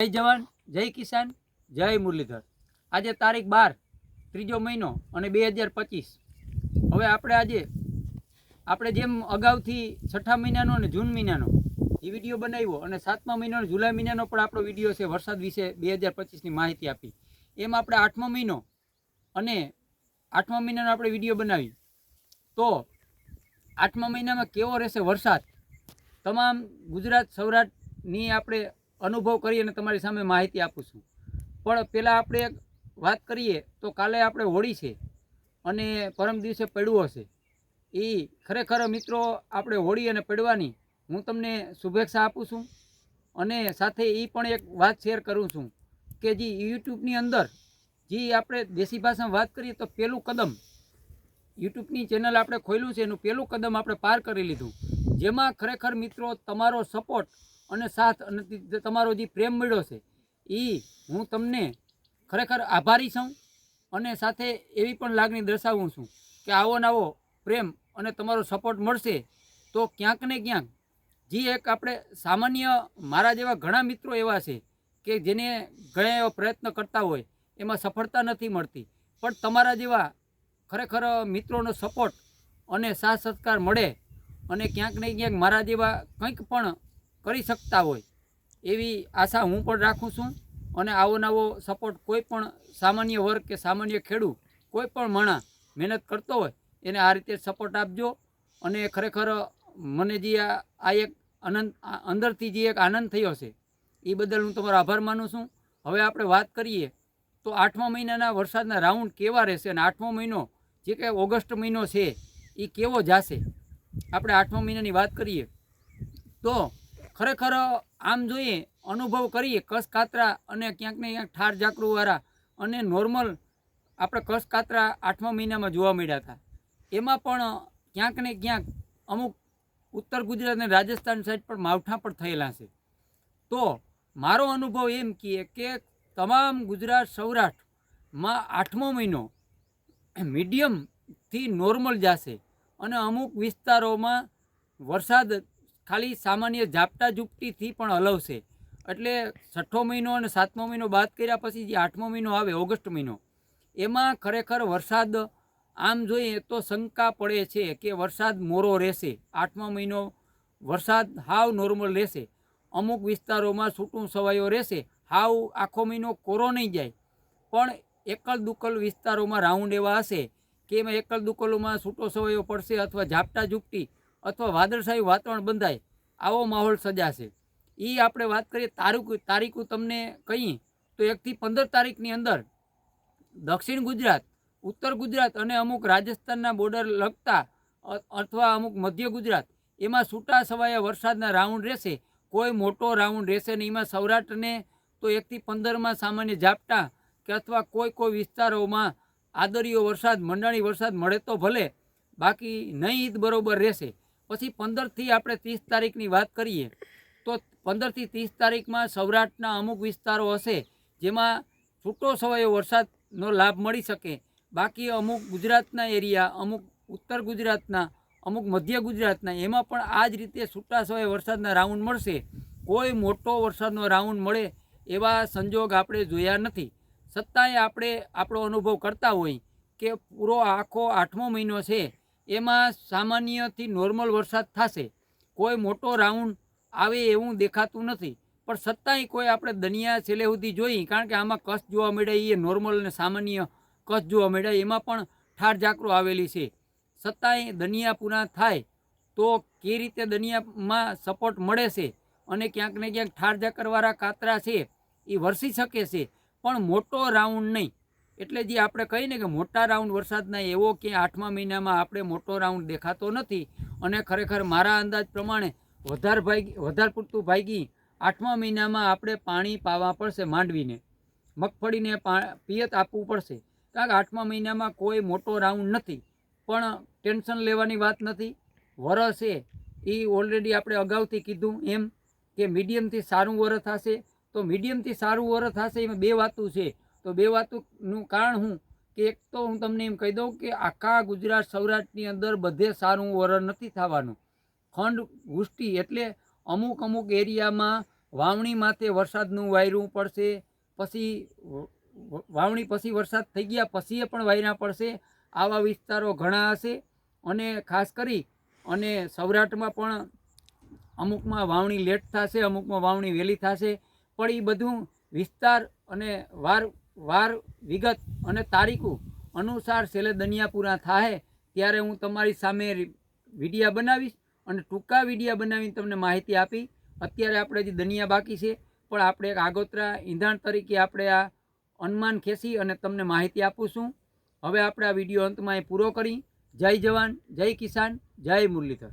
જય જવાન, જય કિસાન, જય મુરલીધર. આજે તારીખ બાર, ત્રીજો મહિનો અને બે હજાર પચીસ. હવે આપણે આજે, આપણે જેમ અગાઉથી છઠ્ઠા મહિનાનો અને જૂન મહિનાનો એ વીડિયો બનાવ્યો અને સાતમા મહિનો જુલાઈ મહિનાનો પણ આપણો વીડિયો છે વરસાદ વિશે બે હજાર પચીસની માહિતી આપી. એમ આપણે આઠમો મહિનો અને આઠમા મહિનાનો આપણે વીડિયો બનાવી તો આઠમા મહિનામાં કેવો રહેશે વરસાદ? તમામ ગુજરાત સૌરાષ્ટ્રની આપણે અનુભવ કરી અને તમારી સામે માહિતી આપું છું. પણ પહેલાં આપણે વાત કરીએ તો કાલે આપણે હોળી છે અને પરમ દિવસે પડવો છે એ ખરેખર મિત્રો આપણે હોળી અને પડવાની હું તમને શુભેચ્છા આપું છું અને સાથે એ પણ એક વાત શેર કરું છું કે જે યુટ્યુબની અંદર જે આપણે દેશી ભાષામાં વાત કરીએ તો પહેલું કદમ યુટ્યુબની ચેનલ આપણે ખોલ્યું છે એનું પહેલું કદમ આપણે પાર કરી લીધું. જેમાં ખરેખર મિત્રો તમારો સપોર્ટ અને સાથ અને તમારો જે પ્રેમ મળ્યો છે એ હું તમને ખરેખર આભારી છું અને સાથે એવી પણ લાગણી દર્શાવું છું કે આવો નવો પ્રેમ અને તમારો સપોર્ટ મળશે. તો ક્યાંક ને ક્યાંક જે એક આપણે સામાન્ય મારા જેવા ઘણા મિત્રો એવા છે કે જેને ઘણા એવા પ્રયત્ન કરતા હોય, એમાં સફળતા નથી મળતી. પણ તમારા જેવા ખરેખર મિત્રોનો સપોર્ટ અને સાથ સત્કાર મળે અને ક્યાંક ને ક્યાંક મારા જેવા કંઈક પણ કરી શકતા હોય. એવી આશા હું પણ રાખું છું અને આવો નવો સપોર્ટ કોઈ પણ સામાન્ય વર્ગ કે સામાન્ય ખેડૂત, કોઈ પણ માણસ મહેનત કરતો હોય, એને આ રીતે સપોર્ટ આપજો. અને ખરેખર મને જે આ એક આનંદ અંદરથી જે એક આનંદ થયો છે, એ બદલ હું તમારો આભાર માનું છું. હવે આપણે વાત કરીએ તો આઠમા મહિનાના વરસાદના રાઉન્ડ કેવા રહેશે અને આઠમો મહિનો જે કે ઓગસ્ટ મહિનો છે, એ કેવો જાશે? આપણે આઠમા મહિનાની વાત કરીએ તો ખરેખર આમ જોઈએ, અનુભવ કરીએ કસ કાતરા અને ક્યાંક ને ક્યાંક ઠાર ઝાકરુવાળા અને નોર્મલ આપણે કસ કાતરા આઠમા મહિનામાં જોવા મળ્યા હતા. એમાં પણ ક્યાંક ને ક્યાંક અમુક ઉત્તર ગુજરાત અને રાજસ્થાન સાઈડ પર માવઠા પણ થયેલા છે. તો મારો અનુભવ એમ કહે કે તમામ ગુજરાત સૌરાષ્ટ્રમાં આઠમો મહિનો મીડિયમથી નોર્મલ જશે અને અમુક વિસ્તારોમાં વરસાદ ખાલી સામાન્ય ઝાપટા ઝૂપટીથી પણ હલવશે એટલે છઠ્ઠો મહિનો અને સાતમો મહિનો બાદ કર્યા પછી જે આઠમો મહિનો આવે, ઓગસ્ટ મહિનો, એમાં ખરેખર વરસાદ આમ જોઈએ તો શંકા પડે છે કે વરસાદ મોરો રહેશે. આઠમો મહિનો વરસાદ હાવ નોર્મલ રહેશે. અમુક વિસ્તારોમાં છૂટું સવાયો રહેશે. હાવ આખો મહિનો કોરો નહીં જાય. પણ એકલ દુકલ વિસ્તારોમાં રાઉન્ડ એવા હશે કે એમાં એકલ દુકલોમાં છૂટો સવાયો પડશે અથવા ઝાપટા ઝૂપટી અથવા વાદળશાહી વાતાવરણ બંધાય, આવો માહોલ સજાશે. એ આપણે વાત કરીએ તારીખ, તારીખો તમને કહીએ, તો એકથી પંદર તારીખની અંદર દક્ષિણ ગુજરાત, ઉત્તર ગુજરાત અને અમુક રાજસ્થાનના બોર્ડર લગતા અથવા અમુક મધ્ય ગુજરાત, એમાં છૂટા છવાયા વરસાદના રાઉન્ડ રહેશે. કોઈ મોટો રાઉન્ડ રહેશે નહીં. એમાં સૌરાષ્ટ્રને તો એકથી પંદરમાં સામાન્ય ઝાપટા કે અથવા કોઈ કોઈ વિસ્તારોમાં આદરીયો વરસાદ, મંડાણી વરસાદ મળે તો ભલે. બાકી નહીં ઈદ બરોબર રહેશે. પછી પંદરથી આપણે ત્રીસ તારીખની વાત કરીએ, તો પંદરથી ત્રીસ તારીખમાં સૌરાષ્ટ્રના અમુક વિસ્તારો હશે, જેમાં છૂટો છવાયો વરસાદનો લાભ મળી શકે. બાકી અમુક ગુજરાતના એરિયા, અમુક ઉત્તર ગુજરાતના, અમુક મધ્ય ગુજરાતના, એમાં પણ આ જ રીતે છૂટા છવાયા વરસાદના રાઉન્ડ મળશે. કોઈ મોટો વરસાદનો રાઉન્ડ મળે એવા સંજોગ આપણે જોયા નથી. છતાંય આપણે આપણો અનુભવ કરતા હોય કે પૂરો આખો આઠમો મહિનો છે એમાં સામાન્યથી નોર્મલ વરસાદ થશે. કોઈ મોટો રાઉન્ડ આવે એવું દેખાતું નથી. પણ છતાંય કોઈ આપણે દનિયા છેલ્લે સુધી જોઈ, કારણ કે આમાં કચ્છ જોવા મળ્યા એ નોર્મલ અને સામાન્ય કચ્છ જોવા મળ્યા, એમાં પણ ઠાર ઝાકરો આવેલી છે. છતાંય દનિયા પૂરા થાય તો કે રીતે દનિયામાં સપોર્ટ મળે છે અને ક્યાંક ને ક્યાંક ઠાર ઝાકરવાળા કાતરા છે એ વરસી શકે છે. પણ મોટો રાઉન્ડ નહીં. એટલે જે આપણે કહીએ ને કે મોટા રાઉન્ડ વરસાદના એવો કે આઠમા મહિનામાં આપણે મોટો રાઉન્ડ દેખાતો નથી અને ખરેખર મારા અંદાજ પ્રમાણે વધારે ભાઈ વધારે પૂરતું ભાગી આઠમા મહિનામાં આપણે પાણી પાવા પડશે માંડવીને. મગફળીને પિયત આપવું પડશે. કારણ કે આઠમા મહિનામાં કોઈ મોટો રાઉન્ડ નથી. પણ ટેન્શન લેવાની વાત નથી. વરસ છે એ ઓલરેડી આપણે અગાઉથી કીધું એમ કે મીડિયમથી સારું વરસ થશે. તો મીડિયમથી સારું વરસ થશે એમાં બે વાતું છે. તો બે વાતોનું કારણ હું કે એક તો હું તમને એમ કહી દઉં કે આખા ગુજરાત સૌરાષ્ટ્રની અંદર બધે સારું વરણ નથી થવાનું. ખંડ વૃષ્ટિ એટલે અમુક અમુક એરિયામાં વાવણી માથે વરસાદનું વાયરું પડશે, પછી વાવણી પછી વરસાદ થઈ ગયા પછી પણ વાયરા પડશે, આવા વિસ્તારો ઘણા હશે. અને ખાસ કરી, અને સૌરાષ્ટ્રમાં પણ અમુકમાં વાવણી લેટ થશે, અમુકમાં વાવણી વહેલી થશે, પણ એ બધું વિસ્તાર અને વાર વાર, વિગત અને તારીખો અનુસાર છેલ્લે દનિયા પૂરા થાય ત્યારે હું તમારી સામે વિડીયા બનાવીશ અને ટૂંકા વિડીયા બનાવીને તમને માહિતી આપી. અત્યારે આપણે હજી દનિયા બાકી છે, પણ આપણે એક આગોતરા ઈંધણ તરીકે આપણે આ અનુમાન ખેંચી અને તમને માહિતી આપું છું. હવે આપણે આ વીડિયો અંતમાં એ પૂરો કરી. જય જવાન, જય કિસાન, જય મુરલીધર.